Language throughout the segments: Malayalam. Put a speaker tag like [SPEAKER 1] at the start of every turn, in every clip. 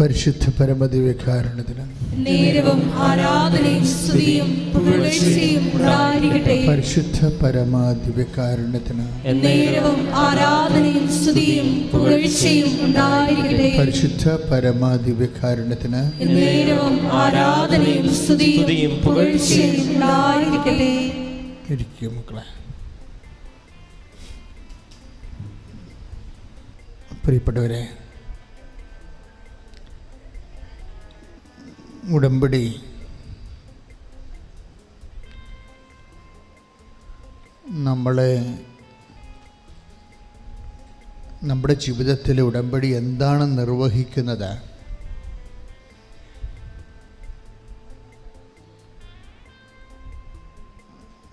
[SPEAKER 1] പരിശുദ്ധ പരമദിവ്യകാരണത്തിന്
[SPEAKER 2] നേരവും ആരാധനയും സ്തുതിയും പുകഴ്ചയും ഉണ്ടായിരിക്കട്ടെ.
[SPEAKER 1] പരിശുദ്ധ പരമാദിവ്യകാരണത്തിന്
[SPEAKER 2] നേരവും ആരാധനയും സ്തുതിയും പുകഴ്ചയും ഉണ്ടായിരിക്കട്ടെ.
[SPEAKER 1] പരിശുദ്ധ പരമാദിവ്യകാരണത്തിന്
[SPEAKER 2] നേരവും ആരാധനയും സ്തുതിയും
[SPEAKER 3] സ്തുതിയും
[SPEAKER 2] പുകഴ്ചയും ഉണ്ടായിരിക്കട്ടെ.
[SPEAKER 1] ഇരിക്കും മക്കളെ. പ്രിയപ്പെട്ടവരെ ഉടമ്പടി. നമ്മളെ നമ്മുടെ ജീവിതത്തിൽ ഉടമ്പടി എന്താണ് നിർവഹിക്കുന്നത്?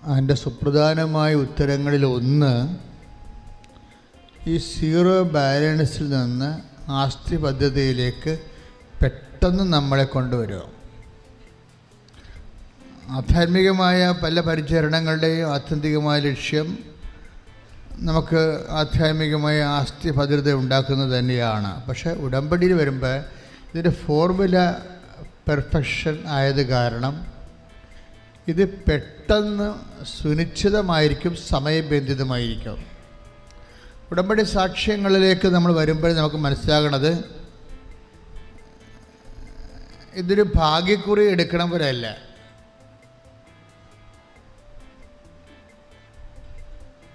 [SPEAKER 1] അതിന്റെ സുപ്രധാനമായ ഉത്തരങ്ങളിൽ ഒന്ന് ഈ സീറോ ബാലൻസിൽ നിന്ന് ആസ്തി പദ്ധതിയിലേക്ക് പെട്ടെന്ന് നമ്മളെ കൊണ്ടുവരിക. ആധ്യാത്മികമായ പല പരിചരണങ്ങളുടെയും ആത്യന്തികമായ ലക്ഷ്യം നമുക്ക് ആധ്യാത്മികമായ ആസ്തി ഭദ്രത ഉണ്ടാക്കുന്നത് തന്നെയാണ്. പക്ഷേ ഉടമ്പടിയിൽ വരുമ്പോൾ ഇതിന്റെ ഫോർമുല പെർഫെക്ഷൻ ആയത് കാരണം ഇത് പെട്ടെന്ന് സുനിശ്ചിതമായിരിക്കും സമയബന്ധിതമായിരിക്കും. ഉടമ്പടി സാക്ഷ്യങ്ങളിലേക്ക് നമ്മൾ വരുമ്പോൾ നമുക്ക് മനസ്സിലാകണത് ഇതൊരു ഭാഗ്യക്കുറി എടുക്കണം പോലെയല്ല.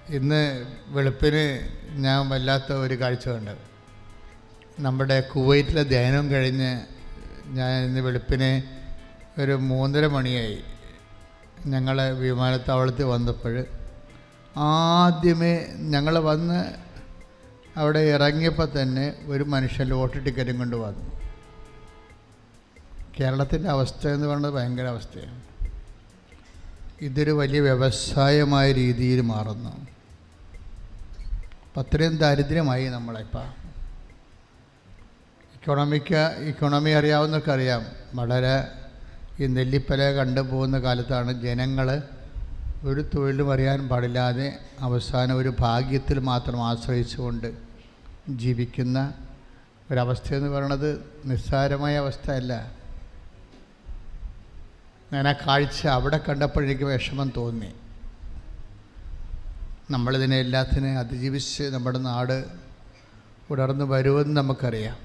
[SPEAKER 1] ഇന്ന് വെളുപ്പിന് ഞാൻ വല്ലാത്ത ഒരു കാഴ്ച കണ്ടു. നമ്മുടെ കുവൈറ്റിലെ ധ്യാനം കഴിഞ്ഞ് ഞാൻ ഇന്ന് വെളുപ്പിന് ഒരു മൂന്നര മണിയായി. ഞങ്ങൾ വിമാനത്താവളത്തിൽ വന്നപ്പോൾ ആദ്യമേ ഞങ്ങൾ വന്ന് അവിടെ ഇറങ്ങിയപ്പോൾ തന്നെ ഒരു മനുഷ്യൻ ലോട്ടറി ടിക്കറ്റും കൊണ്ട് വന്നു. കേരളത്തിന്റെ അവസ്ഥ എന്ന് പറയുന്നത് ഭയങ്കര അവസ്ഥയാണ്. ഇതൊരു വലിയ വ്യവസായമായ രീതിയിൽ മാറുന്നു. അപ്പം അത്രയും ദാരിദ്ര്യമായി നമ്മളിപ്പോൾ ഇക്കോണമിക്ക ഇക്കോണമി അറിയാവുന്നവർക്ക് അറിയാം. വളരെ ഈ നെല്ലിപ്പല കണ്ടു പോകുന്ന കാലത്താണ് ജനങ്ങൾ ഒരു തൊഴിലും അറിയാൻ പാടില്ലാതെ അവസാനം ഒരു ഭാഗ്യത്തിൽ മാത്രം ആശ്രയിച്ചുകൊണ്ട് ജീവിക്കുന്ന ഒരവസ്ഥയെന്ന് പറയണത് നിസ്സാരമായ അവസ്ഥയല്ല. ഞാൻ ആ കാഴ്ച അവിടെ കണ്ടപ്പോൾ എനിക്ക് വിഷമം തോന്നി. നമ്മളിതിനെ എല്ലാത്തിനെ അതിജീവിച്ച് നമ്മുടെ നാട് ഉണർന്നു വരുമെന്ന് നമുക്കറിയാം.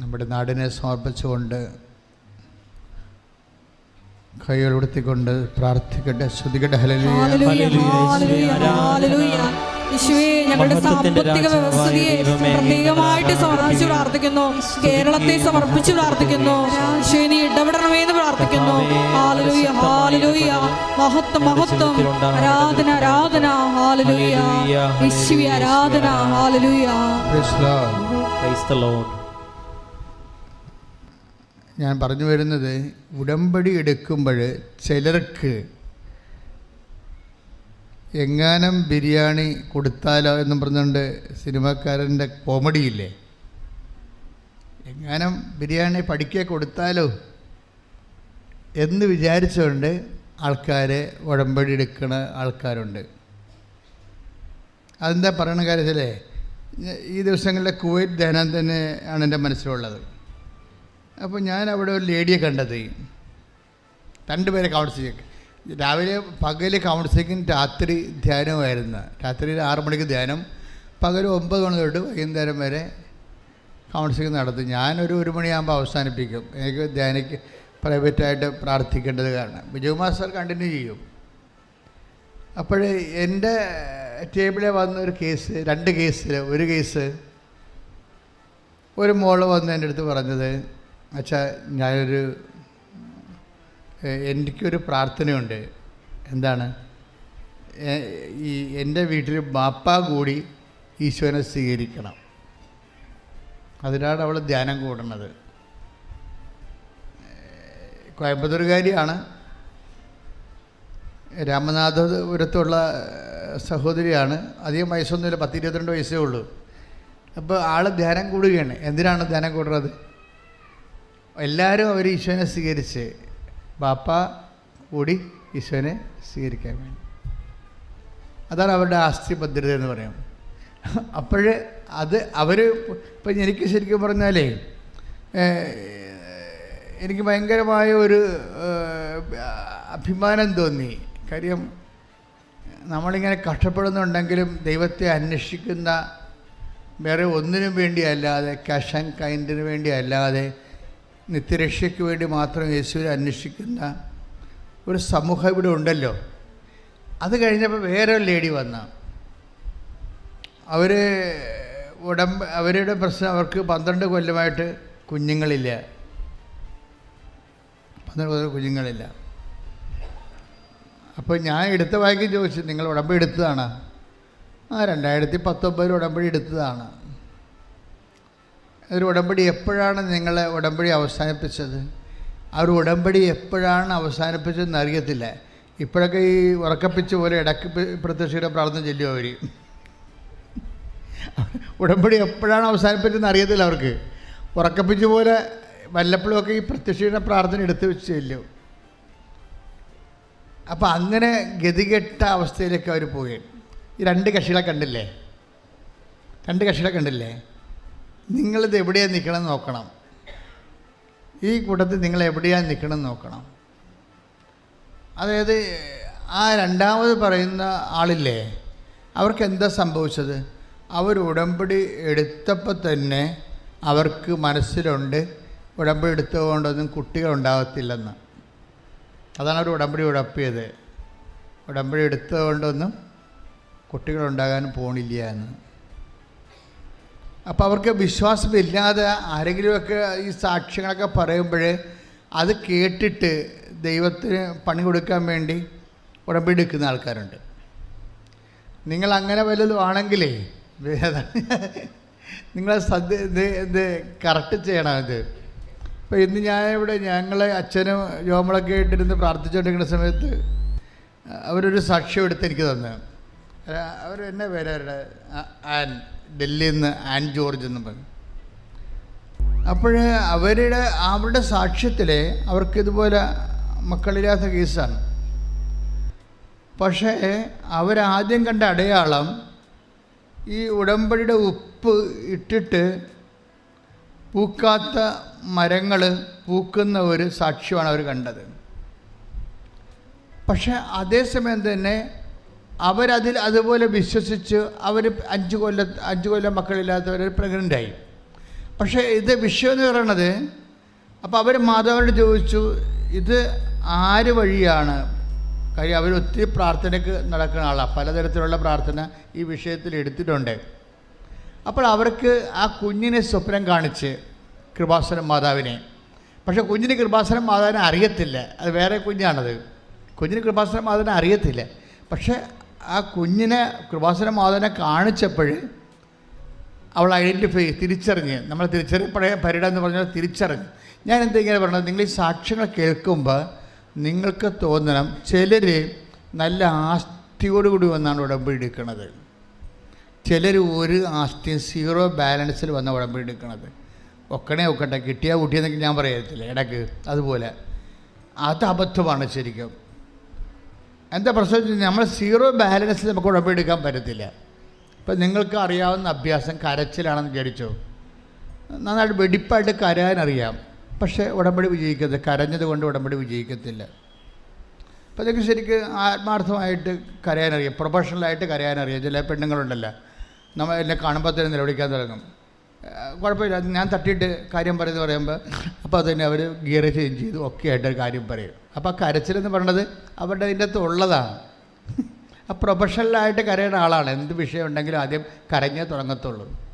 [SPEAKER 1] നമ്മുടെ നാടിനെ സമർപ്പിച്ചുകൊണ്ട് കൈകൾ ഉടുത്തിക്കൊണ്ട് പ്രാർത്ഥിക്കട്ടെ ശ്രുതികട്ടെ ഹലലിയ.
[SPEAKER 2] യേശുവേ ഞങ്ങളുടെ സാമ്പത്തിക വ്യവസ്ഥയെ പ്രത്യേകമായിട്ട് സമർപ്പിച്ച് പ്രാർത്ഥിക്കുന്നു. കേരളത്തെ സമർപ്പിച്ച് പ്രാർത്ഥിക്കുന്നു. യേശുവേ നീ ഇടപെടണമേ എന്ന് പ്രാർത്ഥിക്കുന്നു ഹാലലൂയ ഹാലലൂയ. മഹത്വം മഹത്വം. ആരാധന ആരാധന. ഹാലലൂയ. യേശുവേ ആരാധന. ഹാലലൂയ.
[SPEAKER 1] ഞാൻ പറഞ്ഞു വരുന്നത് ഉടമ്പടി എടുക്കുമ്പോൾ ചിലർക്ക് എങ്ങാനം ബിരിയാണി കൊടുത്താലോ എന്നും പറഞ്ഞുകൊണ്ട് സിനിമക്കാരന്റെ കോമഡിയില്ലേ? എങ്ങാനും ബിരിയാണി പഠിക്കേ കൊടുത്താലോ? എന്ന് വിചാരിച്ചുകൊണ്ട് ആൾക്കാരെ ഉടമ്പടി എടുക്കുന്ന ആൾക്കാരുണ്ട്. അതെന്താ പറയണ കാര്യത്തിലേ? ഈ ദിവസങ്ങളിലെ കുവൈറ്റ് ധ്യാനം തന്നെ ആണ് എന്റെ മനസ്സിലുള്ളത്. അപ്പോൾ ഞാൻ അവിടെ ഒരു ലേഡിയെ കണ്ടത്. രണ്ടുപേരെ കൗൺസിലിംഗ് രാവിലെ പകൽ കൗൺസിലിംഗും രാത്രി ധ്യാനമായിരുന്നു രാത്രി ആറു മണിക്ക് ധ്യാനം. പകൽ ഒമ്പത് മണി തൊട്ട് വൈകുന്നേരം വരെ കൗൺസിലിംഗ് നടത്തും. ഞാനൊരു ഒരു മണിയാകുമ്പോൾ അവസാനിപ്പിക്കും. എനിക്ക് ധ്യാനിക്ക് പ്രൈവറ്റായിട്ട് പ്രാർത്ഥിക്കേണ്ടത് കാരണം. ബിജു മാസ്റ്റർ കണ്ടിന്യൂ ചെയ്യും. അപ്പോൾ എന്റെ ടേബിളിൽ വന്ന ഒരു കേസ് രണ്ട് കേസിൽ ഒരു കേസ് ഒരു മോൾ വന്ന് എന്റെ അടുത്ത് പറഞ്ഞത് അച്ഛാ ഞാനൊരു എനിക്കൊരു പ്രാർത്ഥനയുണ്ട്. എന്താണ്? ഈ എന്റെ വീട്ടിൽ ബാപ്പ കൂടി ഈശ്വരനെ സ്വീകരിക്കണം. അതിനാണ് അവൾ ധ്യാനം കൂടുന്നത്. കോയമ്പത്തൂർകാരിയാണ്. രാമനാഥപുരത്തുള്ള സഹോദരിയാണ്. അധികം വയസ്സൊന്നുമില്ല പത്ത് ഇരുപത്തിരണ്ട് വയസ്സേ ഉള്ളൂ. അപ്പോൾ ആൾ ധ്യാനം കൂടുകയാണ്. എന്തിനാണ് ധ്യാനം കൂടുന്നത്? എല്ലാവരും അവർ ഈശ്വരനെ സ്വീകരിച്ച് ബാപ്പ കൂടി ഈശോനെ സ്വീകരിക്കാൻ വേണ്ടി. അതാണ് അവരുടെ ആസ്തി ഭദ്രത എന്ന് പറയാം. അപ്പോഴേ അത് അവർ ഇപ്പം എനിക്ക് ശരിക്കും പറഞ്ഞാലേ എനിക്ക് ഭയങ്കരമായ ഒരു അഭിമാനം തോന്നി. കാര്യം നമ്മളിങ്ങനെ കഷ്ടപ്പെടുന്നുണ്ടെങ്കിലും ദൈവത്തെ അന്വേഷിക്കുന്ന വേറെ ഒന്നിനും വേണ്ടിയല്ലാതെ ക്യാഷ് ആൻഡ് കൈൻഡിന് വേണ്ടി അല്ലാതെ നിത്യരക്ഷയ്ക്ക് വേണ്ടി മാത്രം യേശുവിനെ അന്വേഷിക്കുന്ന ഒരു സമൂഹം ഇവിടെ ഉണ്ടല്ലോ. അത് കഴിഞ്ഞപ്പോൾ വേറെ ഒരു ലേഡി വന്ന. അവർ ഉടമ്പ അവരുടെ പ്രശ്നം അവർക്ക് പന്ത്രണ്ട് കൊല്ലമായിട്ട് കുഞ്ഞുങ്ങളില്ല. പന്ത്രണ്ട് കൊല്ലം കുഞ്ഞുങ്ങളില്ല. അപ്പോൾ ഞാൻ എടുത്ത വായിക്കും ചോദിച്ചു നിങ്ങൾ ഉടമ്പടി എടുത്തതാണ്? ആ രണ്ടായിരത്തി പത്തൊമ്പതിൽ ഉടമ്പടി എടുത്തതാണ്. ഒരു ഉടമ്പടി എപ്പോഴാണ് നിങ്ങൾ ഉടമ്പടി അവസാനിപ്പിച്ചത്? ആ ഒരു ഉടമ്പടി എപ്പോഴാണ് അവസാനിപ്പിച്ചതെന്ന് അറിയത്തില്ല. ഇപ്പോഴൊക്കെ ഈ ഉറക്കപ്പിച്ച് പോലെ ഇടയ്ക്ക് പ്രത്യക്ഷയുടെ പ്രാർത്ഥന ചെല്ലുമോ അവർ ഉടമ്പടി എപ്പോഴാണ് അവസാനിപ്പിച്ചതെന്ന് അറിയത്തില്ല അവർക്ക്. ഉറക്കപ്പിച്ച് പോലെ വല്ലപ്പോഴുമൊക്കെ ഈ പ്രത്യക്ഷയുടെ പ്രാർത്ഥന എടുത്തു വെച്ച് ചെല്ലും. അപ്പോൾ അങ്ങനെ ഗതികെട്ട അവസ്ഥയിലേക്ക് അവർ പോയി. ഈ രണ്ട് കക്ഷികളെ കണ്ടില്ലേ? രണ്ട് കക്ഷികളെ കണ്ടില്ലേ? നിങ്ങളിത് എവിടെയാണ് നിൽക്കണം നോക്കണം. ഈ കൂട്ടത്തിൽ നിങ്ങൾ എവിടെയാണ് നിൽക്കണം നോക്കണം. അതായത് ആ രണ്ടാമത് പറയുന്ന ആളില്ലേ അവർക്ക് എന്താ സംഭവിച്ചത്? അവർ ഉടമ്പടി എടുത്തപ്പോൾ തന്നെ അവർക്ക് മനസ്സിലുണ്ട് ഉടമ്പടി എടുത്തുകൊണ്ടൊന്നും കുട്ടികളുണ്ടാകത്തില്ലെന്ന് അതാണ് അവർ ഉടമ്പടി ഉടപ്പിയത്. ഉടമ്പടി എടുത്തുകൊണ്ടൊന്നും കുട്ടികളുണ്ടാകാൻ പോണില്ല എന്ന്. അപ്പോൾ അവർക്ക് വിശ്വാസമില്ലാതെ ആരെങ്കിലുമൊക്കെ ഈ സാക്ഷ്യങ്ങളൊക്കെ പറയുമ്പോൾ അത് കേട്ടിട്ട് ദൈവത്തിന് പണി കൊടുക്കാൻ വേണ്ടി ഉടമ്പടി എടുക്കുന്ന ആൾക്കാരുണ്ട്. നിങ്ങൾ അങ്ങനെ വല്ലതും ആണെങ്കിലേ നിങ്ങൾ സദ്യ ഇത് ഇത് കറക്റ്റ് ചെയ്യണം ഇത് അപ്പോൾ ഇന്ന് ഞാൻ ഇവിടെ ഞങ്ങളെ അച്ഛനും ജോമളൊക്കെ ആയിട്ടിരുന്ന് പ്രാർത്ഥിച്ചുകൊണ്ടിരിക്കുന്ന സമയത്ത് അവരൊരു സാക്ഷ്യം എടുത്ത് എനിക്ക് തന്നു. അവർ എന്നെ പേര് അവരുടെ? ആൻ ഡൽഹിയിൽ നിന്ന് ആൻ ജോർജ് എന്ന് പറഞ്ഞു അപ്പോൾ അവരുടെ അവരുടെ സാക്ഷ്യത്തിൽ അവർക്ക് ഇതുപോലെ മക്കളില്ലാത്ത കേസാണ്. പക്ഷേ അവരാദ്യം കണ്ട അടയാളം ഈ ഉടമ്പടിയുടെ ഉപ്പ് ഇട്ടിട്ട് പൂക്കാത്ത മരങ്ങൾ പൂക്കുന്ന ഒരു സാക്ഷ്യമാണ് അവർ കണ്ടത്. പക്ഷേ അതേസമയം തന്നെ അവരതിൽ അതുപോലെ വിശ്വസിച്ച് അവർ അഞ്ച് കൊല്ല അഞ്ച് കൊല്ലം മക്കളില്ലാത്തവർ പ്രഗ്നന്റായി പക്ഷേ ഇത് വിഷയം എന്ന് പറയണത് അപ്പോൾ അവർ മാതാവിനോട് ചോദിച്ചു ഇത് ആര് വഴിയാണ്? കാര്യം അവർ ഒത്തിരി പ്രാർത്ഥനയ്ക്ക് നടക്കുന്ന ആളാണ് പലതരത്തിലുള്ള പ്രാർത്ഥന ഈ വിഷയത്തിൽ എടുത്തിട്ടുണ്ട്. അപ്പോൾ അവർക്ക് ആ കുഞ്ഞിനെ സ്വപ്നം കാണിച്ച് കൃപാസനം മാതാവിനെ. പക്ഷേ കുഞ്ഞിന് കൃപാസനം മാതാവിനെ അറിയത്തില്ല. അത് വേറെ കുഞ്ഞാണത്. കുഞ്ഞിന് കൃപാസനം മാതാവിനെ അറിയത്തില്ല. പക്ഷേ ആ കുഞ്ഞിനെ കൃപാസുര മാതാവിനെ കാണിച്ചപ്പോൾ അവൾ ഐഡന്റിഫൈ തിരിച്ചറിഞ്ഞ്. നമ്മൾ തിരിച്ചറിയപ്പെടേ പരിട എന്ന് പറഞ്ഞാൽ തിരിച്ചറിഞ്ഞ്. ഞാൻ എന്താ ഇങ്ങനെ പറഞ്ഞത്? നിങ്ങൾ ഈ സാക്ഷ്യങ്ങൾ കേൾക്കുമ്പോൾ നിങ്ങൾക്ക് തോന്നണം ചിലർ നല്ല ആസ്തിയോടുകൂടി വന്നാണ് ഉടമ്പടി എടുക്കുന്നത്. ചിലർ ഒരു ആസ്തി സീറോ ബാലൻസിൽ വന്ന ഉടമ്പടി എടുക്കുന്നത്. ഒക്കണേ ഒക്കട്ടെ കിട്ടിയാൽ കുട്ടിയെന്നൊക്കെ ഞാൻ പറയത്തില്ല ഇടയ്ക്ക് അതുപോലെ. അത് അബദ്ധമാണ് ശരിക്കും. എന്താ പ്രശ്നം വെച്ചാൽ നമ്മൾ സീറോ ബാലൻസിൽ നമുക്ക് ഉടമ്പെടുക്കാൻ പറ്റത്തില്ല. ഇപ്പം നിങ്ങൾക്ക് അറിയാവുന്ന അഭ്യാസം കരച്ചിലാണെന്ന് വിചാരിച്ചോ? നന്നായിട്ട് വെടിപ്പായിട്ട് കരയാനറിയാം. പക്ഷേ ഉടമ്പടി വിജയിക്കത്തില്ല. കരഞ്ഞത് കൊണ്ട് ഉടമ്പടി വിജയിക്കത്തില്ല. അപ്പം അതൊക്കെ ശരിക്ക് ആത്മാർത്ഥമായിട്ട് കരയാനറിയാം. പ്രൊഫഷണലായിട്ട് കരയാനറിയാം. ചില പെണ്ണുങ്ങളുണ്ടല്ലോ. നമ്മൾ എന്നെ കാണുമ്പോൾ തന്നെ നിലവിളിക്കാൻ തുടങ്ങും. കുഴപ്പമില്ല. ഞാൻ തട്ടിയിട്ട് കാര്യം പറയുന്നത് പറയുമ്പോൾ അപ്പോൾ അതുതന്നെ അവർ ഗിയർ ചേഞ്ച് ചെയ്തു ഒക്കെ ആയിട്ട് കാര്യം പറയും. അപ്പോൾ കരച്ചിലെന്ന് പറയണത് അവരുടെ അതിന്റെ അകത്ത് ഉള്ളതാണ്. ആ പ്രൊഫഷണലായിട്ട് കരയുന്ന ആളാണ്. എന്ത് വിഷയം ഉണ്ടെങ്കിലും ആദ്യം കരഞ്ഞേ തുടങ്ങത്തുള്ളൂ.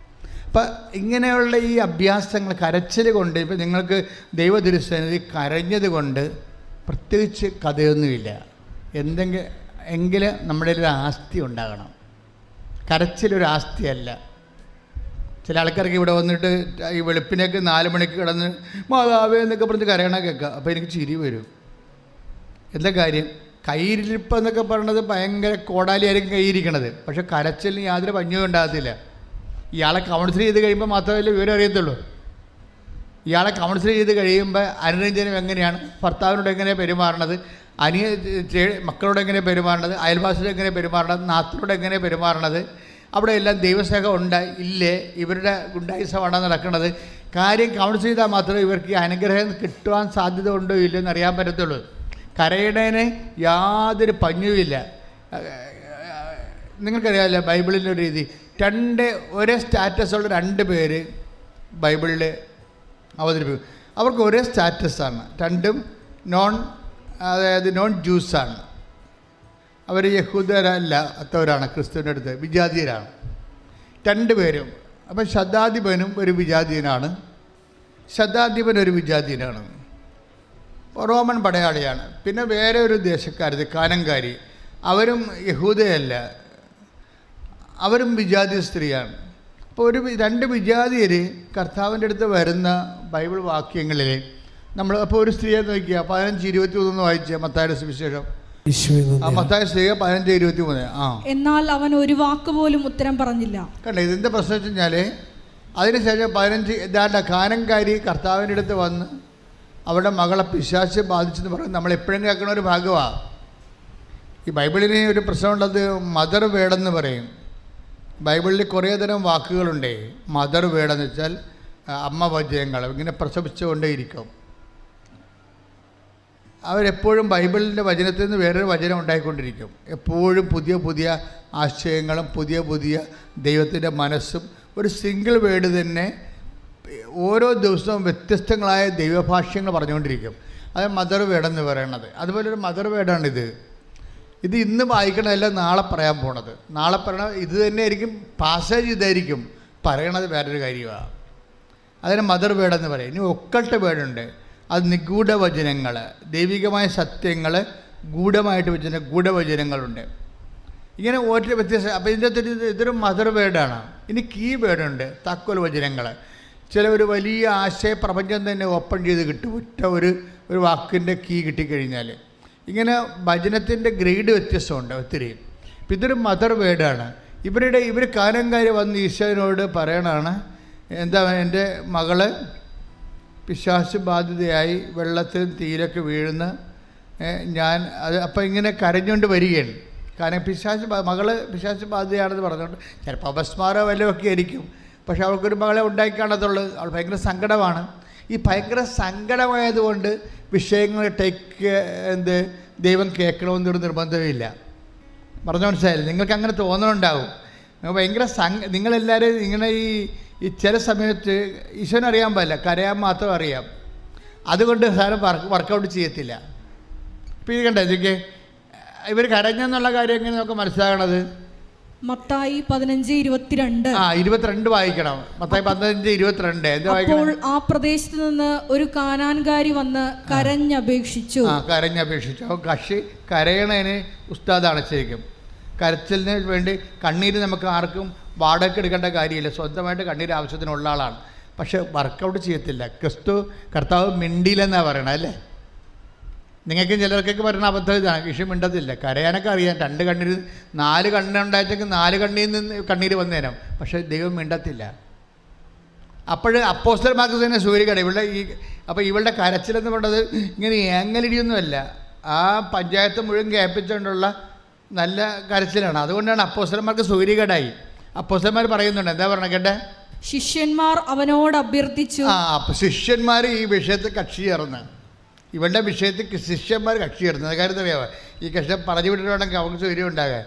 [SPEAKER 1] അപ്പം ഇങ്ങനെയുള്ള ഈ അഭ്യാസങ്ങൾ കരച്ചിൽ കൊണ്ട് ഇപ്പം നിങ്ങൾക്ക് ദൈവദുരുസന്നിധി കരഞ്ഞത് കൊണ്ട് പ്രത്യേകിച്ച് കഥയൊന്നുമില്ല. എന്തെങ്കിലും എങ്കിലും നമ്മുടെ ഒരു ആസ്തി ഉണ്ടാകണം. കരച്ചിലൊരു ആസ്തിയല്ല. ചില ആൾക്കാർക്ക് ഇവിടെ വന്നിട്ട് ഈ വെളുപ്പിനൊക്കെ നാല് മണിക്ക് കിടന്ന് മാതാവേ എന്നൊക്കെ പറഞ്ഞ് കരയണ കേൾക്കുക അപ്പോൾ എനിക്ക് ചിരി വരും. എന്താ കാര്യം? കൈരിപ്പ് എന്നൊക്കെ പറയണത് ഭയങ്കര കോടാലിയായിരിക്കും കൈയിരിക്കണത് പക്ഷെ കരച്ചിലിന് യാതൊരു പഞ്ഞവും ഉണ്ടാകത്തില്ല. ഇയാളെ കൗൺസിൽ ചെയ്ത് കഴിയുമ്പോൾ മാത്രമല്ല വിവരം അറിയത്തുള്ളൂ. ഇയാളെ കൗൺസിൽ ചെയ്ത് കഴിയുമ്പോൾ അനുരഞ്ജനം എങ്ങനെയാണ് ഭർത്താവിനോട് എങ്ങനെയാണ് പെരുമാറണത് അനിയ മക്കളോട് എങ്ങനെയാണ് പെരുമാറണത് അയൽവാസിയോട് എങ്ങനെയാണ് പെരുമാറണത് നാത്തിനോട് എങ്ങനെയാണ് പെരുമാറണത് അവിടെ എല്ലാം ദൈവസേഖ ഉണ്ടായി ഇല്ലേ? ഇവരുടെ ഗുണ്ടായുസമാണ് നടക്കുന്നത്. കാര്യം കൗൺസിൽ ചെയ്താൽ മാത്രമേ ഇവർക്ക് ഈ അനുഗ്രഹം കിട്ടുവാൻ സാധ്യത ഉണ്ടോ ഇല്ലയോ എന്ന് അറിയാൻ പറ്റത്തുള്ളൂ. കരയുന്നതിന് യാതൊരു പഞ്ഞുമില്ല നിങ്ങൾക്കറിയാമല്ലോ ബൈബിളിന്റെ ഒരു രീതി. രണ്ട് ഒരേ സ്റ്റാറ്റസുള്ള രണ്ട് പേര് ബൈബിളിൽ അവതരിപ്പിക്കും. അവർക്ക് ഒരേ സ്റ്റാറ്റസാണ് രണ്ടും നോൺ അതായത് നോൺ ജ്യൂസാണ് അവർ യഹൂദരല്ല അത്തവരാണ് ക്രിസ്തുവിന്റെ അടുത്ത് വിജാതീയരാണ്. രണ്ടുപേരും അപ്പം ശതാധിപനും ഒരു വിജാതീയനാണ്. ശതാധിപൻ ഒരു വിജാതീയനാണ്. റോമൻ പടയാളിയാണ്. പിന്നെ വേറെ ഒരു ദേശക്കാരത് കാനങ്കാരി അവരും യഹൂദയല്ല. അവരും വിജാതി സ്ത്രീയാണ്. അപ്പോൾ ഒരു രണ്ട് വിജാതിയർ കർത്താവിന്റെ അടുത്ത് വരുന്ന ബൈബിൾ വാക്യങ്ങളിൽ നമ്മൾ അപ്പോൾ ഒരു സ്ത്രീയെ നോക്കിയാൽ പതിനഞ്ച് ഇരുപത്തി മൂന്ന് വായിച്ച മത്തായ സുവിശേഷം.
[SPEAKER 2] എന്നാൽ അവൻ ഒരു വാക്ക് പോലും ഉത്തരം പറഞ്ഞില്ല.
[SPEAKER 1] കണ്ടോ ഇതിന്റെ പ്രശ്നം വെച്ച് കഴിഞ്ഞാൽ അതിനുശേഷം പതിനഞ്ച് ഇതാണ്ട കാനംകാരി കർത്താവിന്റെ അടുത്ത് വന്ന് അവരുടെ മകളെ പിശാച്ച് ബാധിച്ചെന്ന് പറയും നമ്മൾ എപ്പോഴും കേൾക്കുന്ന ഒരു ഭാഗമാണ് ഈ ബൈബിളിന് ഒരു പ്രശ്നമുള്ളത് മദർ വേടെന്ന് പറയും. ബൈബിളിൽ കുറേ തരം വാക്കുകളുണ്ട്. മദർ വേടെന്ന് വെച്ചാൽ അമ്മ വജയങ്ങൾ ഇങ്ങനെ പ്രസവിച്ചുകൊണ്ടേയിരിക്കും അവരെപ്പോഴും ബൈബിളിന്റെ വചനത്തിൽ നിന്ന് വേറൊരു വചനം ഉണ്ടായിക്കൊണ്ടിരിക്കും. എപ്പോഴും പുതിയ പുതിയ ആശയങ്ങളും പുതിയ പുതിയ ദൈവത്തിന്റെ മനസ്സും ഒരു സിംഗിൾ വേർഡ് തന്നെ ഓരോ ദിവസവും വ്യത്യസ്തങ്ങളായ ദൈവഭാഷ്യങ്ങൾ പറഞ്ഞുകൊണ്ടിരിക്കും. അത് മദർ വേർഡെന്ന് പറയണത്. അതുപോലെ ഒരു മദർ വേർഡാണിത് ഇത്. ഇന്ന് വായിക്കണതല്ല നാളെ പറയാൻ പോണത്. നാളെ പറയണ ഇത് തന്നെ ആയിരിക്കും പാസേജ് ഇതായിരിക്കും. പറയണത് വേറൊരു കാര്യമാണ് അതിന് മദർ വേർഡെന്ന് പറയും. ഇനി ഒക്കൾട്ട് വേർഡുണ്ട് അത് നിഗൂഢവചനങ്ങൾ ദൈവികമായ സത്യങ്ങൾ ഗൂഢമായിട്ട് വെച്ചിട്ട് ഗൂഢവചനങ്ങളുണ്ട്. ഇങ്ങനെ ഓരോ വ്യത്യസ്ത അപ്പോൾ ഇതിന്റെ ഇതൊരു മദർ വേർഡാണ് ഇനി കീ വേർഡുണ്ട് താക്കോൽ വചനങ്ങൾ ചില ഒരു വലിയ ആശയ പ്രപഞ്ചം തന്നെ ഓപ്പൺ ചെയ്ത് കിട്ടും ഒറ്റ ഒരു ഒരു വാക്കിന്റെ കീ കിട്ടിക്കഴിഞ്ഞാൽ ഇങ്ങനെ ഭജനത്തിന്റെ ഗ്രേഡ് വ്യത്യസ്തമുണ്ട് ഒത്തിരി. ഇപ്പം ഇതൊരു മദർ വേർഡാണ് ഇവരുടെ ഇവർ കാനങ്കാരി വന്ന് ഈശോനോട് പറയണതാണ് എന്താ എന്റെ മകൾ പിശാശ് ബാധിതയായി വെള്ളത്തിൽ തീരൊക്കെ വീഴുന്ന ഞാൻ അത് അപ്പം ഇങ്ങനെ കരഞ്ഞുകൊണ്ട് വരികയാണ്. കാരണം പിശാശ് ബാ- മകൾ പിശാശ് ബാധിതയാണെന്ന് പറഞ്ഞുകൊണ്ട് ചിലപ്പോൾ അപസ്മാരോ വല്ലതും ഒക്കെ ആയിരിക്കും. പക്ഷെ അവൾക്കൊരു മകളെ ഉണ്ടാക്കി കാണത്തുള്ളൂ. അവൾ ഭയങ്കര സങ്കടമാണ്. ഈ ഭയങ്കര സങ്കടമായതുകൊണ്ട് വിഷയങ്ങൾ ടേക്ക് എന്ത് ദൈവം കേൾക്കണമെന്നൊരു നിർബന്ധമില്ല പറഞ്ഞു മനസ്സിലായില്ല? നിങ്ങൾക്ക് അങ്ങനെ തോന്നണുണ്ടാവും. ഭയങ്കര സങ്ക നിങ്ങളെല്ലാവരും ഇങ്ങനെ ഈ ഈ ചില സമയത്ത് ഈശ്വരൻ അറിയാൻ പാടില്ല. കരയാൻ മാത്രം അറിയാം. അതുകൊണ്ട് സാധനം വർക്ക് വർക്കൗട്ട് ചെയ്യത്തില്ല. ഇപ്പം ഇത് കണ്ടേ? ഇതൊക്കെ ഇവർ കരഞ്ഞെന്നുള്ള കാര്യം എങ്ങനെ നമുക്ക് മനസ്സിലാകണത്?
[SPEAKER 2] മത്തായി പതിനഞ്ച് ഇരുപത്തിരണ്ട്.
[SPEAKER 1] ആ ഇരുപത്തിരണ്ട് വായിക്കണം. മത്തായി പതിനഞ്ച് ഇരുപത്തിരണ്ട്.
[SPEAKER 2] അപ്പോൾ ആ പ്രദേശത്ത് നിന്ന് ഒരു കാനാൻകാരി വന്ന് കരഞ്ഞപേക്ഷിച്ചു.
[SPEAKER 1] ആ കരഞ്ഞപേക്ഷിച്ചു. അപ്പോൾ കക്ഷി കരയണേന് ഉസ്താദാണ് ശരിക്കും. കരച്ചിലിന് വേണ്ടി കണ്ണീര് നമുക്ക് ആർക്കും വാടക എടുക്കേണ്ട കാര്യമില്ല. സ്വന്തമായിട്ട് കണ്ണീര് ആവശ്യത്തിനുള്ള ആളാണ്. പക്ഷെ വർക്കൗട്ട് ചെയ്യത്തില്ല. ക്രിസ്തു കർത്താവ് മിണ്ടിയില്ലെന്നാണ് പറയണത് അല്ലേ? നിങ്ങൾക്കും ചിലർക്കൊക്കെ പറയുന്ന അബദ്ധം ഇതാണ്. കൃഷി മിണ്ടത്തില്ല. കരയാനൊക്കെ അറിയാം. രണ്ട് കണ്ണീര് നാല് കണ്ണുണ്ടായിട്ടെങ്കിൽ നാല് കണ്ണീരിൽ നിന്ന് കണ്ണീര് വന്നേരം. പക്ഷേ ദൈവം മിണ്ടത്തില്ല. അപ്പോൾ അപ്പോസ്റ്റർമാർക്ക് തന്നെ സൂര്യകട ഇവളുടെ ഈ അപ്പോൾ ഇവളുടെ കരച്ചിലെന്ന് പറഞ്ഞത് ഇങ്ങനെ ഏങ്ങലിടിയൊന്നുമല്ല. ആ പഞ്ചായത്ത് മുഴുവൻ കേൾപ്പിച്ചുകൊണ്ടുള്ള നല്ല കരച്ചിലാണ്. അതുകൊണ്ടാണ് അപ്പോസ്റ്റർമാർക്ക് സൂര്യകടായി അപ്പോസ്റ്റർമാർ പറയുന്നുണ്ട്. എന്താ പറഞ്ഞ കേട്ടെ?
[SPEAKER 2] ശിഷ്യന്മാർ അവനോട് അഭ്യർത്ഥിച്ചു.
[SPEAKER 1] ആ അപ്പോൾ ശിഷ്യന്മാർ ഈ വിഷയത്തിൽ കക്ഷി ചേർന്ന്. ഇവളുടെ വിഷയത്തിൽ ശിഷ്യന്മാർ കക്ഷി ചേർന്ന്. കാര്യം അറിയാമോ ഈ കക്ഷി പറഞ്ഞു വിട്ടിട്ടുണ്ടെങ്കിൽ അവർക്ക് സൗകര്യം ഉണ്ടാകാൻ.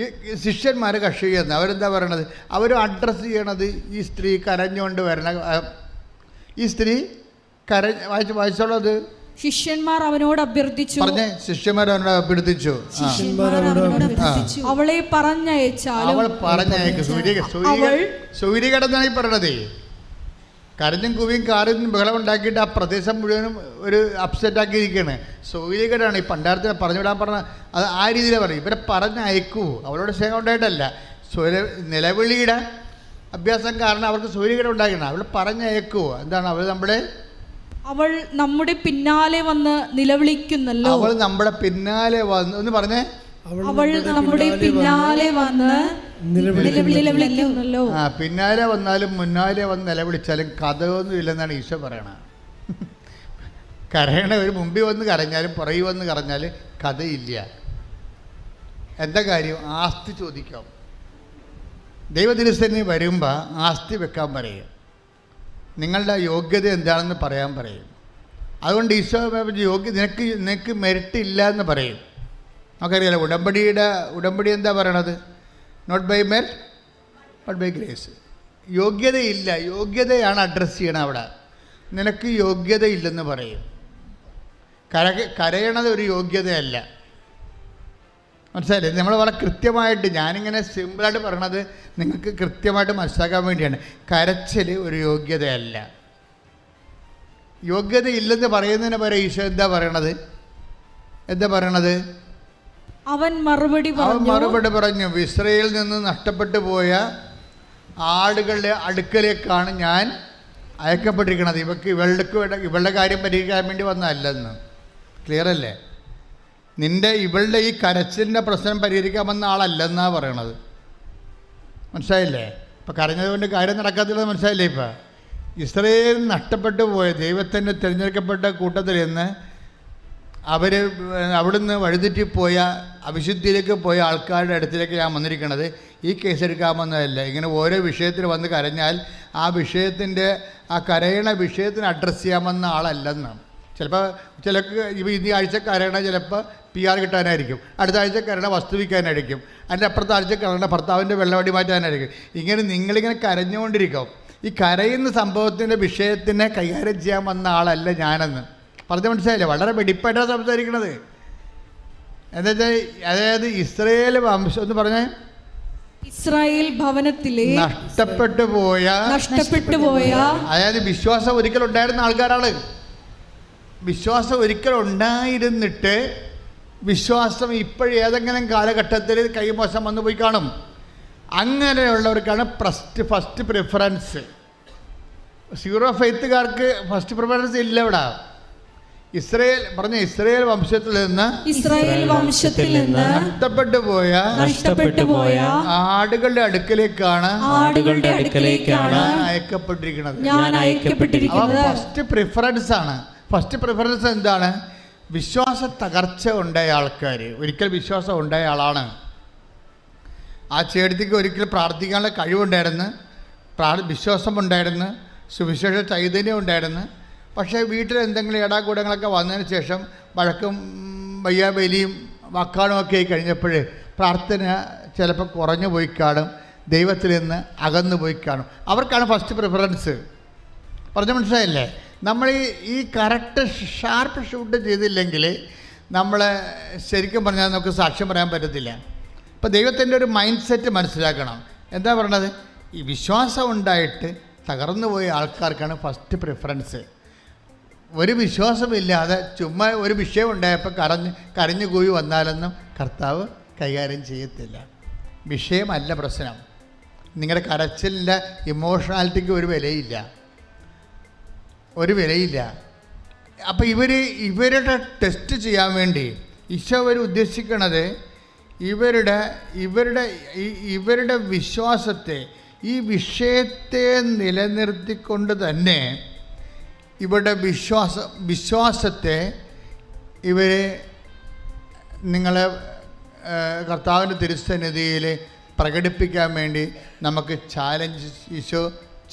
[SPEAKER 1] ഈ ശിഷ്യന്മാർ കക്ഷി ചേർന്ന്. അവരെന്താ പറയണത്? അവർ അഡ്രസ്സ് ചെയ്യണത് ഈ സ്ത്രീ കരഞ്ഞുകൊണ്ട് വരണ ഈ സ്ത്രീ കര വായിച്ച് വായിച്ചോളത്
[SPEAKER 2] ശിഷ്യന്മാർ അവനോട് അഭ്യർത്ഥിച്ചു.
[SPEAKER 1] പറഞ്ഞേ ശിഷ്യന്മാർ അവനോട് അഭ്യർത്ഥിച്ചു.
[SPEAKER 2] അവളെ പറഞ്ഞയച്ചാലും
[SPEAKER 1] അവൾ പറഞ്ഞയക്ക്. സൂര്യ സൂര്യ
[SPEAKER 2] അവൾ-
[SPEAKER 1] സൂര്യകടന്നാണ് ഈ പറയണത് കരഞ്ഞും കുവിയും കാറും ബഹളം ഉണ്ടാക്കിയിട്ട് ആ പ്രദേശം മുഴുവനും ഒരു അപ്സെറ്റ് ആക്കിയിരിക്കുകയാണ്. സൗകര്യകരാണ് ഈ പണ്ടാരത്തിന് പറഞ്ഞു വിടാൻ പറഞ്ഞ അത് ആ രീതിയിലാണ് പറയും ഇവരെ പറഞ്ഞയക്കൂ. അവരോട് സ്നേഹം ഉണ്ടായിട്ടല്ല. സൂര്യ നിലവിളിയുടെ അഭ്യാസം കാരണം അവർക്ക് സൗകര്യകരം ഉണ്ടാക്കണം അവൾ പറഞ്ഞയക്കൂ. എന്താണ് അവൾ നമ്മുടെ
[SPEAKER 2] അവൾ നമ്മുടെ പിന്നാലെ വന്ന് നിലവിളിക്കുന്നല്ലോ.
[SPEAKER 1] അവൾ നമ്മുടെ പിന്നാലെ വന്ന് ഒന്ന് പറഞ്ഞേ.
[SPEAKER 2] അവൾ നമ്മുടെ പിന്നാലെ വന്ന് നിലവിളിക്കുന്നല്ലോ.
[SPEAKER 1] ആ പിന്നാലെ വന്നാലും മുന്നാലെ വന്ന് നിലവിളിച്ചാലും കഥയൊന്നും ഇല്ലെന്നാണ് ഈശോ പറയണത്. കരയണ ഒരു മുമ്പിൽ വന്ന് കരഞ്ഞാലും പുറകിൽ വന്ന് കരഞ്ഞാൽ കഥയില്ല. എന്താ കാര്യം? ആസ്തി ചോദിക്കാം. ദൈവദിനസ്ഥന് വരുമ്പോൾ ആസ്തി വെക്കാൻ പറയും. നിങ്ങളുടെ യോഗ്യത എന്താണെന്ന് പറയാൻ പറയും. അതുകൊണ്ട് ഈശോ യോഗ്യ നിനക്ക് നിനക്ക് മെരിറ്റ് ഇല്ല എന്ന് പറയും. നമുക്കറിയാലോ ഉടമ്പടിയുടെ ഉടമ്പടി എന്താ പറയണത്? Not by merit not by grace യോഗ്യതയില്ല യോഗ്യതയാണ് അഡ്രസ്സ് ചെയ്യണം അവിടെ. നിനക്ക് യോഗ്യതയില്ലെന്ന് പറയും. കര കരയണത് ഒരു യോഗ്യതയല്ല. മനസ്സിലായില്ലേ? നമ്മൾ വളരെ കൃത്യമായിട്ട് ഞാനിങ്ങനെ സിമ്പിളായിട്ട് പറയണത് നിങ്ങൾക്ക് കൃത്യമായിട്ട് മനസ്സിലാക്കാൻ വേണ്ടിയാണ്. കരച്ചിൽ ഒരു യോഗ്യതയല്ല. യോഗ്യതയില്ലെന്ന് പറയുന്നതിന് പകരം ഈശോ എന്താ പറയണത്? എന്താ പറയണത്?
[SPEAKER 2] അവൻ മറുപടി
[SPEAKER 1] അവൻ
[SPEAKER 2] പറഞ്ഞു.
[SPEAKER 1] മറുപടി പറഞ്ഞു വിസ്രയിൽ നിന്ന് നഷ്ടപ്പെട്ടു പോയ ആടുകളുടെ അടുക്കലേക്കാണ് ഞാൻ അയക്കപ്പെട്ടിരിക്കുന്നത് ഇവക്ക് ഇവളുടെ ഇവളുടെ കാര്യം പരിഹരിക്കാൻ വേണ്ടി വന്നതല്ലെന്ന്. ക്ലിയർ അല്ലേ? നിന്റെ ഇവളുടെ ഈ കരച്ചിലിന്റെ പ്രശ്നം പരിഹരിക്കാൻ വന്ന ആളല്ലെന്നാണ് പറയണത്. മനസ്സിലായില്ലേ? ഇപ്പം കരഞ്ഞത് കൊണ്ട് കാര്യം നടക്കത്തില്ലെന്ന് മനസ്സിലായില്ലേ ഇപ്പം? ഇസ്രയേൽ നഷ്ടപ്പെട്ടു പോയ ദൈവത്തിന്റെ തിരഞ്ഞെടുക്കപ്പെട്ട കൂട്ടത്തിൽ നിന്ന് അവർ അവിടുന്ന് വഴിതെറ്റിപ്പോയ അവിശുദ്ധിയിലേക്ക് പോയ ആൾക്കാരുടെ അടുത്തിലേക്ക് ഞാൻ വന്നിരിക്കുന്നത് ഈ കേസ് എടുക്കാമെന്നതല്ല ഇങ്ങനെ ഓരോ വിഷയത്തിൽ വന്ന് കരഞ്ഞാൽ ആ വിഷയത്തിന്റെ ആ കരയണ വിഷയത്തിന് അഡ്രസ്സ് ചെയ്യാമെന്ന ആളല്ലെന്ന് ചിലപ്പോൾ ചിലക്ക് ഇപ്പോൾ ഇന്ന് ആഴ്ച കരയണ ചിലപ്പോൾ പി ആർ കിട്ടാനായിരിക്കും. അടുത്ത ആഴ്ച കരയണ വസ്തു വിൽക്കാനായിരിക്കും. അതിന്റെ അപ്പുറത്തെ ആഴ്ച കരയണ ഭർത്താവിന്റെ വെള്ളവടി മാറ്റാനായിരിക്കും. ഇങ്ങനെ നിങ്ങളിങ്ങനെ കരഞ്ഞുകൊണ്ടിരിക്കും. ഈ കരയുന്ന സംഭവത്തിന്റെ വിഷയത്തിനെ കൈകാര്യം ചെയ്യാൻ വന്ന ആളല്ല ഞാനെന്ന്. പറഞ്ഞ മനസ്സിലായില്ലേ? വളരെ വെടിപ്പായിട്ടാണ് സംസാരിക്കണത് എന്താ വെച്ചാൽ അതായത് ഇസ്രയേൽ വംശം എന്ന് പറഞ്ഞേ.
[SPEAKER 2] ഇസ്രായേൽ ഭവനത്തിലെ
[SPEAKER 1] നഷ്ടപ്പെട്ടു പോയ
[SPEAKER 2] നഷ്ടപ്പെട്ടു പോയ
[SPEAKER 1] അതായത് വിശ്വാസം ഒരിക്കൽ ഉണ്ടായിരുന്ന ആൾക്കാരാണ്. വിശ്വാസം ഒരിക്കൽ ഉണ്ടായിരുന്നിട്ട് വിശ്വാസം ഇപ്പോഴേതെങ്കിലും കാലഘട്ടത്തിൽ കൈമോശം വന്നു പോയി കാണും. അങ്ങനെയുള്ളവർക്കാണ് ഫസ്റ്റ് ഫസ്റ്റ് പ്രിഫറൻസ് സീറോ ഫെയ്ത്തുകാർക്ക് ഫസ്റ്റ് പ്രിഫറൻസ് ഇല്ല ഇവിടെ. ഇസ്രയേൽ പറഞ്ഞ ഇസ്രയേൽ വംശത്തിൽ നിന്ന്
[SPEAKER 2] ഇസ്രായേൽ വംശത്തിൽ നിന്ന്
[SPEAKER 1] നഷ്ടപ്പെട്ടു പോയ
[SPEAKER 2] നഷ്ടപ്പെട്ടു പോയ
[SPEAKER 1] ആടുകളുടെ അടുക്കലേക്കാണ്
[SPEAKER 2] ആടുകളുടെ അടുക്കലേക്കാണ്
[SPEAKER 1] അയക്കപ്പെട്ടിരിക്കുന്നത്.
[SPEAKER 2] ഞാൻ അയക്കപ്പെട്ടിരിക്കുന്നത്.
[SPEAKER 1] ഫസ്റ്റ് പ്രിഫറൻസ് ആണ്. ഫസ്റ്റ് പ്രിഫറൻസ് എന്താണ്? വിശ്വാസ തകർച്ച ഉണ്ടായ ആൾക്കാർ ഒരിക്കൽ വിശ്വാസം ഉണ്ടായ ആളാണ്. ആ ചേട്ടത്തിക്ക് ഒരിക്കൽ പ്രാർത്ഥിക്കാനുള്ള കഴിവുണ്ടായിരുന്നു. പ്രാ വിശ്വാസം ഉണ്ടായിരുന്നു സുവിശേഷ ചൈതന്യം ഉണ്ടായിരുന്നു. പക്ഷേ വീട്ടിൽ എന്തെങ്കിലും ഇടാകൂടങ്ങളൊക്കെ വന്നതിന് ശേഷം വഴക്കും വയ്യാബലിയും വക്കാണുമൊക്കെ ആയി കഴിഞ്ഞപ്പോൾ പ്രാർത്ഥന ചിലപ്പോൾ കുറഞ്ഞു പോയി കാണും. ദൈവത്തിൽ നിന്ന് അകന്നു പോയി കാണും. അവർക്കാണ് ഫസ്റ്റ് പ്രിഫറൻസ് പറഞ്ഞ മനസ്സിലായില്ലേ? നമ്മൾ ഈ കറക്റ്റ് ഷാർപ്പ് ഷൂട്ട് ചെയ്തില്ലെങ്കിൽ നമ്മൾ ശരിക്കും പറഞ്ഞാൽ നമുക്ക് സാക്ഷ്യം പറയാൻ പറ്റത്തില്ല. അപ്പോൾ ദൈവത്തിന്റെ ഒരു മൈൻഡ് സെറ്റ് മനസ്സിലാക്കണം. എന്താ പറയണത്? ഈ വിശ്വാസം ഉണ്ടായിട്ട് തകർന്നു പോയ ആൾക്കാർക്കാണ് ഫസ്റ്റ് പ്രിഫറൻസ് ഒരു വിശ്വാസമില്ലാതെ ചുമ്മാ ഒരു വിഷയം ഉണ്ടായപ്പോൾ കരഞ്ഞ് കരഞ്ഞു കൂവി വന്നാലൊന്നും കർത്താവ് കൈകാര്യം ചെയ്യത്തില്ല. വിഷയമല്ല പ്രശ്നം. നിങ്ങളുടെ കരച്ചിലിന്റെ ഇമോഷണാലിറ്റിക്ക് ഒരു വിലയില്ല. ഒരു വിലയില്ല. അപ്പോൾ ഇവർ ഇവരുടെ ടെസ്റ്റ് ചെയ്യാൻ വേണ്ടി ഈശോ അവർ ഉദ്ദേശിക്കണത് ഇവരുടെ ഇവരുടെ ഇവരുടെ വിശ്വാസത്തെ ഈ വിഷയത്തെ നിലനിർത്തിക്കൊണ്ട് തന്നെ ഇവരുടെ വിശ്വാസ വിശ്വാസത്തെ ഇവർ നിങ്ങളെ കർത്താവിന്റെ തിരുസന്നിധിയിൽ പ്രകടിപ്പിക്കാൻ വേണ്ടി നമുക്ക് ചാലഞ്ച് ഈശോ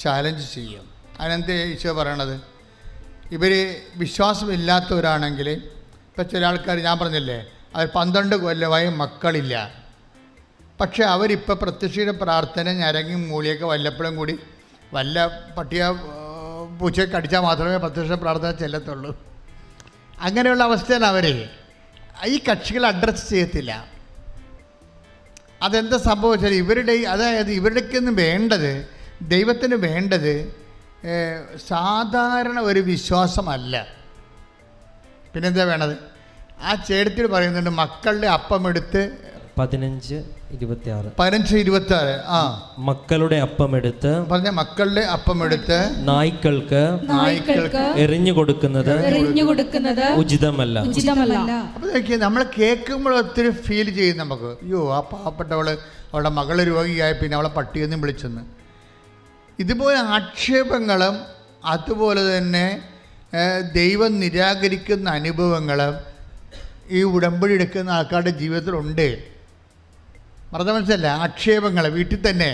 [SPEAKER 1] ചാലഞ്ച് ചെയ്യും. അതിനെന്ത് ഈശോ പറയണത്? ഇവർ വിശ്വാസമില്ലാത്തവരാണെങ്കിൽ ഇപ്പം ചില ആൾക്കാർ ഞാൻ പറഞ്ഞില്ലേ അവർ പന്ത്രണ്ട് കൊല്ലമായി മക്കളില്ല. പക്ഷേ അവരിപ്പോൾ പ്രത്യക്ഷയുടെ പ്രാർത്ഥന ഞരങ്ങി മൂളിയൊക്കെ വല്ലപ്പോഴും കൂടി വല്ല പട്ടിയ പൂച്ചയൊക്കെ അടിച്ചാൽ മാത്രമേ പ്രത്യക്ഷ പ്രാർത്ഥന ചെല്ലത്തുള്ളൂ. അങ്ങനെയുള്ള അവസ്ഥയാണ് അവർ ഈ കക്ഷികൾ അഡ്രസ്സ് ചെയ്യത്തില്ല. അതെന്താ സംഭവിച്ചാൽ ഇവരുടെ അതായത് ഇവരുടെക്കൊന്നും വേണ്ടത് ദൈവത്തിന് വേണ്ടത് സാധാരണ ഒരു വിശ്വാസമല്ല. പിന്നെന്താ വേണത്? ആ ചേട്ടത്തിൽ പറയുന്നുണ്ട് മക്കളുടെ അപ്പം എടുത്ത്
[SPEAKER 4] പതിനഞ്ച് ഇരുപത്തി ആറ്
[SPEAKER 1] പതിനഞ്ച് ഇരുപത്തി ആറ് ആ.
[SPEAKER 4] മക്കളുടെ അപ്പമെടുത്ത്
[SPEAKER 1] പറഞ്ഞ മക്കളുടെ അപ്പം എടുത്ത്
[SPEAKER 4] നായ്ക്കൾക്ക്
[SPEAKER 2] നായ്ക്കൾക്ക്
[SPEAKER 4] എറിഞ്ഞു കൊടുക്കുന്നത്
[SPEAKER 2] എറിഞ്ഞു കൊടുക്കുന്നത്
[SPEAKER 4] ഉചിതമല്ല.
[SPEAKER 2] ഉചിതമല്ല.
[SPEAKER 1] നമ്മൾ കേൾക്കുമ്പോൾ ഒത്തിരി ഫീൽ ചെയ്യും നമുക്ക്. അയ്യോ ആ പാവപ്പെട്ടവൾ അവളുടെ മകൾ രോഗിയായി പിന്നെ അവളെ പട്ടിയൊന്നും വിളിച്ചെന്ന്. ഇതുപോലെ ആക്ഷേപങ്ങളും അതുപോലെ തന്നെ ദൈവം നിരാകരിക്കുന്ന അനുഭവങ്ങളും ഈ ഉടമ്പടി എടുക്കുന്ന ആൾക്കാരുടെ ജീവിതത്തിലുണ്ട്. മറന്ന മനസ്സിലല്ല ആക്ഷേപങ്ങൾ വീട്ടിൽ തന്നെ.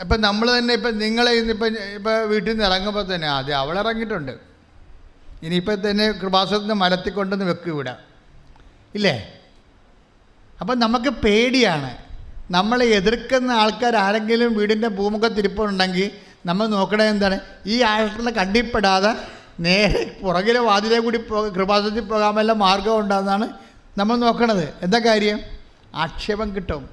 [SPEAKER 1] ഇപ്പം നമ്മൾ തന്നെ ഇപ്പം നിങ്ങളെ ഇന്നിപ്പം ഇപ്പം വീട്ടിൽ നിന്ന് ഇറങ്ങുമ്പോൾ തന്നെ ആദ്യം അവൾ ഇറങ്ങിയിട്ടുണ്ട്. ഇനിയിപ്പം തന്നെ കൃപാസനത്തിന് മലത്തിൽ കൊണ്ടുവന്ന് വെക്കും ഇവിടെ. ഇല്ലേ? അപ്പം നമുക്ക് പേടിയാണ്. നമ്മളെ എതിർക്കുന്ന ആൾക്കാർ ആരെങ്കിലും വീടിന്റെ ഭൂമുഖത്തിരിപ്പുണ്ടെങ്കിൽ നമ്മൾ നോക്കണേ എന്താണ്? ഈ ആൾക്കുള്ള കണ്ടിപ്പെടാതെ നേരെ പുറകിലെ വാതിലെ കൂടി കൃപാസനത്തിൽ പോകാൻ വല്ല മാർഗം ഉണ്ടെന്നാണ് നമ്മൾ നോക്കണത്. എന്താ കാര്യം? ആക്ഷേപം കിട്ടും.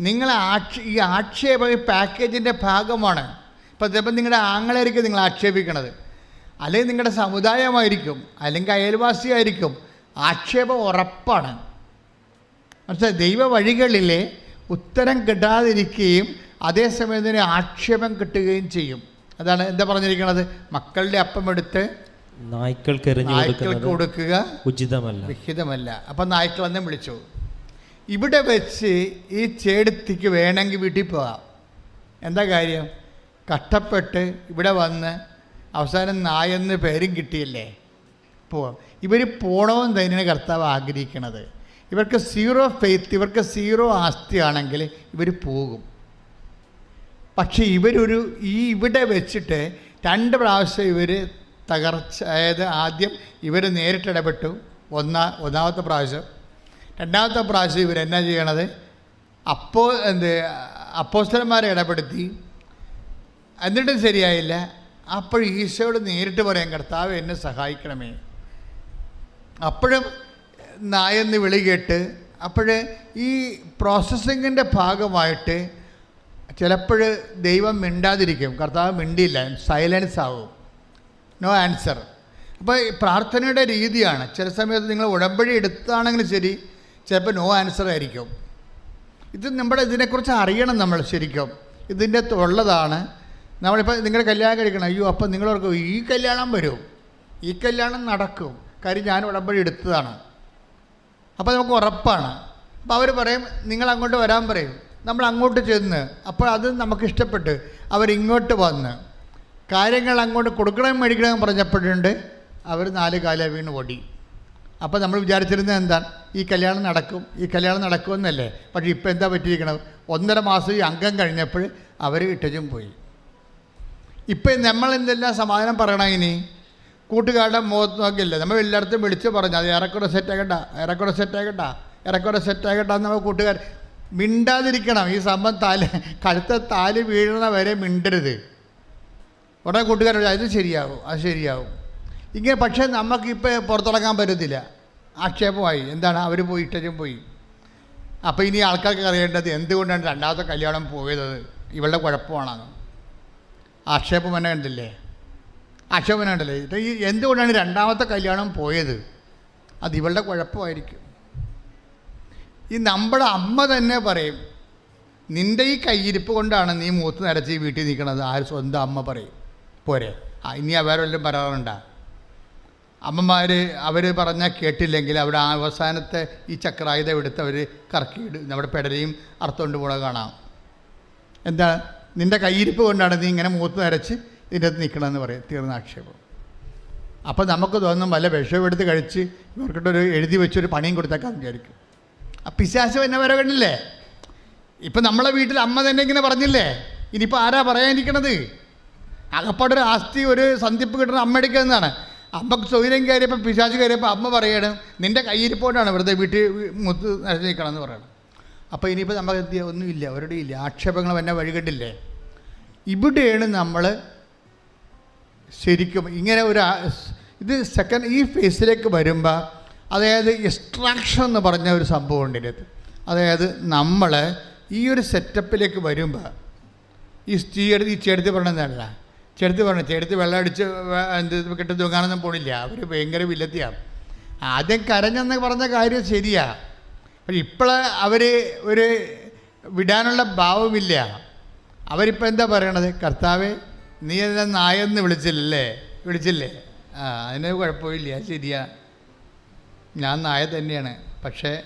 [SPEAKER 1] നിങ്ങൾ ആക്ഷ ഈ ആക്ഷേപം ഈ പാക്കേജിന്റെ ഭാഗമാണ്. ഇപ്പം ചിലപ്പോൾ നിങ്ങളുടെ ആങ്ങളായിരിക്കും നിങ്ങൾ ആക്ഷേപിക്കണത്. അല്ലെങ്കിൽ നിങ്ങളുടെ സമുദായമായിരിക്കും അല്ലെങ്കിൽ അയൽവാസിയായിരിക്കും. ആക്ഷേപം ഉറപ്പാണ്. മനസ്സിലായി ദൈവ വഴികളിലെ ഉത്തരം കിട്ടാതിരിക്കുകയും അതേസമയം തന്നെ ആക്ഷേപം കിട്ടുകയും ചെയ്യും. അതാണ് എന്താ പറഞ്ഞിരിക്കുന്നത് മക്കളുടെ അപ്പം എടുത്ത്
[SPEAKER 4] നായ്ക്കൾക്ക്
[SPEAKER 1] നായ്ക്കൾക്ക് കൊടുക്കുക
[SPEAKER 4] ഉചിതമല്ല.
[SPEAKER 1] വിഹിതമല്ല. അപ്പം നായ്ക്കൾ തന്നെ വിളിച്ചു. ഇവിടെ വെച്ച് ഈ ചേടുത്തിക്ക് വേണമെങ്കിൽ വീട്ടിൽ പോകാം. എന്താ കാര്യം? കഷ്ടപ്പെട്ട് ഇവിടെ വന്ന് അവസാനം നായെന്ന് പേരും കിട്ടിയില്ലേ? പോവാം. ഇവർ പോണമെന്ന് തന്നെയാണ് കർത്താവ് ആഗ്രഹിക്കണത്. ഇവർക്ക് സീറോ ഫെയ്ത്ത് ഇവർക്ക് സീറോ ആസ്തിയാണെങ്കിൽ ഇവർ പോകും. പക്ഷേ ഇവരൊരു ഈ ഇവിടെ വെച്ചിട്ട് രണ്ട് പ്രാവശ്യം ഇവർ തകർച്ച അതായത് ആദ്യം ഇവർ നേരിട്ടിടപെട്ടു ഒന്നാ ഒന്നാമത്തെ പ്രാവശ്യം. രണ്ടാമത്തെ പ്രാവശ്യം ഇവരെന്നാ ചെയ്യണത്? അപ്പോ എന്ത് അപ്പോസ്റ്റന്മാരെ ഇടപെടുത്തി. എന്നിട്ടും ശരിയായില്ല. അപ്പോൾ ഈശോയോട് നേരിട്ട് പറയാൻ കർത്താവ് എന്നെ സഹായിക്കണമേ. അപ്പോഴും നായെന്ന് വിളി കേട്ട് അപ്പോഴേ ഈ പ്രോസസ്സിങ്ങിന്റെ ഭാഗമായിട്ട് ചിലപ്പോൾ ദൈവം മിണ്ടാതിരിക്കും. കർത്താവ് മിണ്ടിയില്ല. സൈലൻസ് ആവും. നോ ആൻസർ അപ്പോൾ പ്രാർത്ഥനയുടെ രീതിയാണ്. ചില സമയത്ത് നിങ്ങൾ ഉടമ്പടി എടുത്താണെങ്കിലും ശരി ചിലപ്പോൾ നോ ആൻസർ ആയിരിക്കും. ഇത് നമ്മുടെ ഇതിനെക്കുറിച്ച് അറിയണം നമ്മൾ ശരിക്കും. ഇതിന്റെ ഉള്ളതാണ് നമ്മളിപ്പോൾ നിങ്ങളുടെ കല്യാണം കഴിക്കണം. അയ്യോ അപ്പം നിങ്ങളോർക്ക് ഈ കല്യാണം വരും. ഈ കല്യാണം നടക്കും. കാര്യം ഞാൻ ഉടമ്പടി എടുത്തതാണ്. അപ്പോൾ നമുക്ക് ഉറപ്പാണ്. അപ്പോൾ അവർ പറയും നിങ്ങൾ അങ്ങോട്ട് വരാൻ പറയും. നമ്മൾ അങ്ങോട്ട് ചെന്ന് അപ്പോൾ അത് നമുക്ക് ഇഷ്ടപ്പെട്ട് അവരിങ്ങോട്ട് വന്ന്. കാര്യങ്ങൾ അങ്ങോട്ട് കൊടുക്കണം മേടിക്കണം പറഞ്ഞപ്പോഴുണ്ട് അവർ നാല് കാല വീണ് ഓടി. അപ്പോൾ നമ്മൾ വിചാരിച്ചിരുന്നത് എന്താണ് ഈ കല്യാണം നടക്കും ഈ കല്യാണം നടക്കുമെന്നല്ലേ പക്ഷേ ഇപ്പോൾ എന്താ പറ്റിയിരിക്കണത്? ഒന്നര മാസം ഈ അംഗം കഴിഞ്ഞപ്പോൾ അവർ ഇട്ടജും പോയി. ഇപ്പം നമ്മൾ എന്തെല്ലാം സമാധാനം പറയണം ഇനി? കൂട്ടുകാരുടെ മുഖത്ത് നോക്കില്ല നമ്മൾ എല്ലായിടത്തും വിളിച്ച് പറഞ്ഞു അത് ഏറെക്കുറെ സെറ്റാകട്ട ഏറെക്കുറെ സെറ്റാകട്ട ഏറെക്കുറെ സെറ്റാകട്ട എന്ന് നമ്മൾ കൂട്ടുകാർ മിണ്ടാതിരിക്കണം. ഈ സംഭവം താൽ കഴുത്ത താൽ വീഴണ വരെ മിണ്ടരുത്. ഉടനെ കൂട്ടുകാർ അത് ശരിയാവും അത് ശരിയാവും. ഇങ്ങനെ പക്ഷേ നമുക്കിപ്പോൾ പുറത്തിറങ്ങാൻ പറ്റത്തില്ല. ആക്ഷേപമായി. എന്താണ്? അവർ പോയി ഇഷ്ടം പോയി. അപ്പോൾ ഇനി ആൾക്കാർക്ക് അറിയേണ്ടത് എന്തുകൊണ്ടാണ് രണ്ടാമത്തെ കല്യാണം പോയത്? ഇവളുടെ കുഴപ്പമാണെന്ന് ആക്ഷേപം തന്നെ കണ്ടില്ലേ? തന്നെ ഇത് ഈ എന്തുകൊണ്ടാണ് രണ്ടാമത്തെ കല്യാണം പോയത്? അത് ഇവളുടെ കുഴപ്പമായിരിക്കും. ഈ നമ്മുടെ അമ്മ തന്നെ പറയും നിന്റെ ഈ കയ്യിരിപ്പ് കൊണ്ടാണ് നീ മൂത്ത് നരച്ച് വീട്ടിൽ നിൽക്കണത് ആര് സ്വന്തം അമ്മ പറയും. പോരെ. ആ ഇനി വേറെ വല്ലതും പറയാറുണ്ടാ? അമ്മമാർ അവർ പറഞ്ഞാൽ കേട്ടില്ലെങ്കിൽ അവിടെ അവസാനത്തെ ഈ ചക്രായുധം എടുത്ത് അവർ കറക്കിയിടും. നമ്മുടെ പെടലയും അർത്ഥം പോണ കാണാം. എന്താ? നിന്റെ കയ്യിരിപ്പ് കൊണ്ടാണ് നീ ഇങ്ങനെ മൂത്ത് നരച്ച് ഇതിന്റെ അകത്ത് നിൽക്കണമെന്ന് പറയും. തീർന്ന ആക്ഷേപം. അപ്പോൾ നമുക്ക് തോന്നും വല്ല വിഷം എടുത്ത് കഴിച്ച് ഇവർക്കിട്ടൊരു എഴുതി വെച്ചൊരു പണിയും കൊടുത്തേക്കാൻ വിചാരിക്കും. ആ പിശാശം എന്നെ വരെ കണ്ടില്ലേ? ഇപ്പം നമ്മളെ വീട്ടിൽ അമ്മ തന്നെ ഇങ്ങനെ പറഞ്ഞില്ലേ? ഇനിയിപ്പോൾ ആരാ പറയാനിരിക്കണത്? അകപ്പാടൊരു ആസ്തി ഒരു സന്ധിപ്പ് കിട്ടണം അമ്മ എടുക്കുന്നതാണ്. അമ്മയ്ക്ക് സൗകര്യം കയറിയപ്പോൾ പിശാച് കയറിയപ്പോൾ അമ്മ പറയണം നിന്റെ കയ്യിരിപ്പോണ്ടാണ് വെറുതെ വീട്ടിൽ മുത്ത് നിരത്തി നിൽക്കണം എന്ന് പറയണം. അപ്പോൾ ഇനിയിപ്പോൾ നമുക്ക്? ഒന്നുമില്ല അവരുടെ ഇല്ല. ആക്ഷേപങ്ങൾ എന്നെ വഴികെട്ടില്ലേ? ഇവിടെയാണ് നമ്മൾ ശരിക്കും ഇങ്ങനെ ഒരു ഇത് സെക്കൻഡ് ഈ ഫേസിലേക്ക് വരുമ്പോൾ അതായത് എക്സ്ട്രാക്ഷൻ എന്ന് പറഞ്ഞ ഒരു സംഭവം ഉണ്ട് ഇതിനകത്ത്. അതായത് നമ്മൾ ഈ ഒരു സെറ്റപ്പിലേക്ക് വരുമ്പോൾ ഈ ചീയെടുത്ത് ഈ ചെടുത്ത് പറഞ്ഞതല്ല. ചെടുത്ത് പറഞ്ഞു ചെടുത്ത് വെള്ളം അടിച്ച് എന്ത് കെട്ടി തൂങ്ങാനൊന്നും പോണില്ല. അവർ ഭയങ്കര വില്ലത്തിയാണ് ആദ്യം കരഞ്ഞെന്ന് പറഞ്ഞ കാര്യം ശരിയാ. പക്ഷെ ഇപ്പോൾ അവർ ഒരു വിടാനുള്ള ഭാവമില്ല. അവരിപ്പോൾ എന്താ പറയണത്? കർത്താവെ നീ എന്നെ നായെന്ന് വിളിച്ചില്ലല്ലേ? വിളിച്ചില്ലേ? ആ അതിന് കുഴപ്പമില്ല ശരിയാ. ഞാൻ നായ തന്നെയാണ്. പക്ഷേ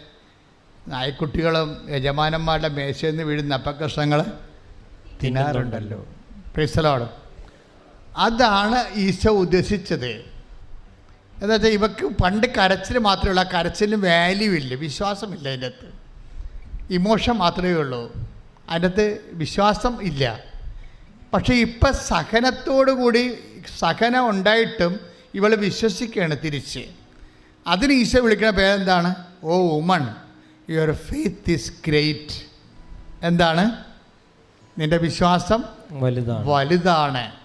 [SPEAKER 1] നായ്ക്കുട്ടികളും യജമാനന്മാരുടെ മേശയിൽ നിന്ന് വീഴുന്ന അപ്പക്കഷ്ണങ്ങൾ തിന്നാറുണ്ടല്ലോ പ്രിസലോട് അതാണ് ഈശോ ഉദ്ദേശിച്ചത്. എന്താ വെച്ചാൽ ഇവക്ക് പണ്ട് കരച്ചിൽ മാത്രമേ ഉള്ളൂ. ആ കരച്ചിലിന് വാല്യൂ ഇല്ല വിശ്വാസമില്ല അതിന്റെ അകത്ത് ഇമോഷൻ മാത്രമേ ഉള്ളൂ. അതിന്റെ അകത്ത് വിശ്വാസം ഇല്ല. പക്ഷേ ഇപ്പം സഹനത്തോടു കൂടി സഹനം ഉണ്ടായിട്ടും ഇവൾ വിശ്വസിക്കുകയാണ് തിരിച്ച്. അതിന് ഈശോ വിളിക്കുന്ന പേരെന്താണ്? O woman your faith is great എന്താണ്? നിന്റെ വിശ്വാസം
[SPEAKER 4] വലുതാണ്.
[SPEAKER 1] വലുതാണ്.